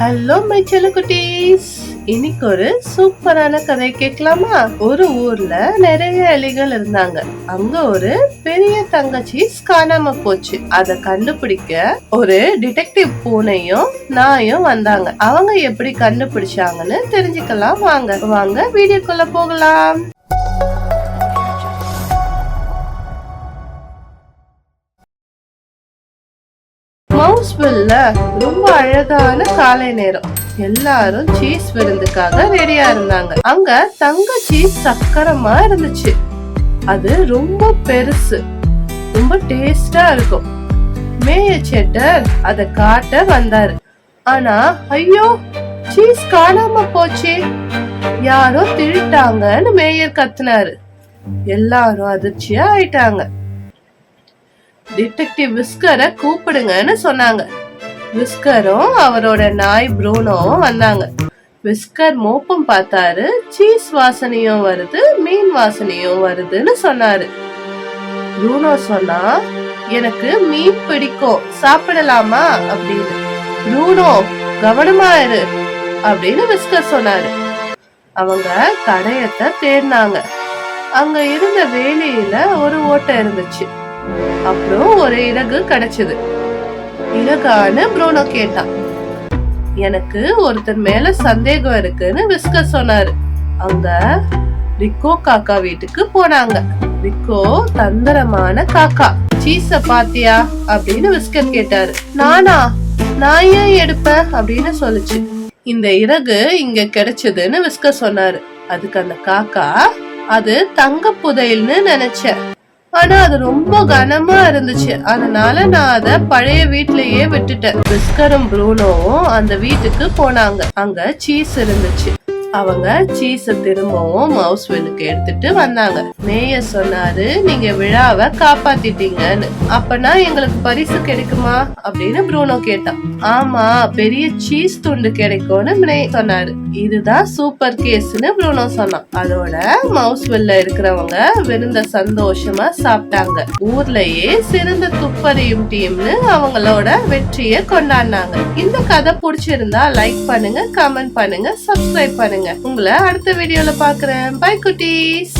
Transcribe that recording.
Hello my குட்டீஸ் இன்னைக்கு ஒரு சூப்பரான கதை கேட்கலாமா? ஒரு ஊர்ல நிறைய எலிகள் இருந்தாங்க. அங்க ஒரு பெரிய தங்கச்சி காணாம போச்சு. அத கண்டுபிடிக்க ஒரு டிடெக்டிவ் பூனையும் நாயும் வந்தாங்க. அவங்க எப்படி கண்டுபிடிச்சாங்கன்னு தெரிஞ்சுக்கலாம். வாங்க வாங்க வீடியோக்குள்ள போகலாம். மவுஸ்வில்ல ரொம்ப அழகான காலை நேரம். எல்லாரும் சீஸ் விருந்துக்காக ரெடியா இருந்தாங்க. அங்க தங்க சீஸ் சக்கரமா இருந்துச்சு. அது ரொம்ப பெருசு. ரொம்ப டேஸ்டா இருக்கும். மேய செட்டர் அத காட்ட வந்தாரு. ஆனா ஐயோ சீஸ் காணாம போச்சே. யாரோ திருட்டாங்கன்னு மேயர் கத்துனாரு. எல்லாரும் அதிர்ச்சியா ஆயிட்டாங்க. டிடெக்டிவ் விஸ்கரை கூப்பிடுங்கன்னு சொன்னாங்க. விஸ்கரும் அவரோட நாய் ப்ரூனோவும் வந்தாங்க. விஸ்கர் மோப்பம் பார்த்தாரு சீஸ் வாசனையும் வருது மீன் வாசனையும் வருதுன்னு சொன்னாரு. ப்ரூனோ சொன்னா எனக்கு மீன் பிடிக்கும் சாப்பிடலாமா? அப்படின்னு. ப்ரூனோ கவனமா இரு அப்படின்னு விஸ்கர் சொன்னாரு. அவங்க கடையத்தை தேடினாங்க. அங்க இருந்த வேலையில ஒரு ஓட்டை இருந்துச்சு. அப்புறம் ஒரு இறகு கிடைச்சது. இறகான ப்ரோனோ கேட்டான் எனக்கு ஒருத்தர் மேல சந்தேகம் இருக்குன்னு விஸ்கர் சொன்னாரு. அங்க ரிக்கோ காக்கா வீட்டுக்கு போனாங்க. ரிக்கோ தந்திரமான காக்கா. சீஸ பாத்தியா? அப்படின்னு விஸ்கர் கேட்டாரு. நானா? நான் ஏன் எடுப்பேன்? அப்படின்னு சொல்லுச்சு. இந்த இறகு இங்க கிடைச்சதுன்னு விஸ்கர் சொன்னாரு. அதுக்கு அந்த காக்கா அது தங்க புதையல்னு நினைச்சேன். ஆனா அது ரொம்ப கனமா இருந்துச்சு. அதனால நான் அத பழைய வீட்லயே விட்டுட்டேன். பிஸ்கரும் ப்ரூனோவும் அந்த வீட்டுக்கு போனாங்க. அங்க சீஸ் இருந்துச்சு. அவங்க சீஸ திரும்பவும் மவுஸ் வெல்லுக்கு எடுத்துட்டு வந்தாங்க. மேயர் சொன்னாரு நீங்க விழாவை காப்பாத்திட்டீங்கன்னு. அப்பனா எங்களுக்கு பரிசு கிடைக்குமா? அப்படின்னு ப்ரூனோ கேட்டான். ஆமா பெரிய சீஸ் துண்டு கிடைக்கும்னு மேயர் சொன்னாரு. இதுதான் சூப்பர் கேஸ்னு ப்ரூனோ சொன்னான். அதோட மவுஸ் வெல்ல இருக்கிறவங்க விருந்த சந்தோஷமா சாப்பிட்டாங்க. ஊர்லயே சிறந்த துப்பறியும் டீம்னு அவங்களோட வெற்றியை கொண்டாடினாங்க. இந்த கதை பிடிச்சிருந்தா லைக் பண்ணுங்க கமெண்ட் பண்ணுங்க சப்ஸ்கிரைப் பண்ணுங்க உங்களை அடுத்த வீடியோல பாக்குறேன். பை குட்டீஸ்.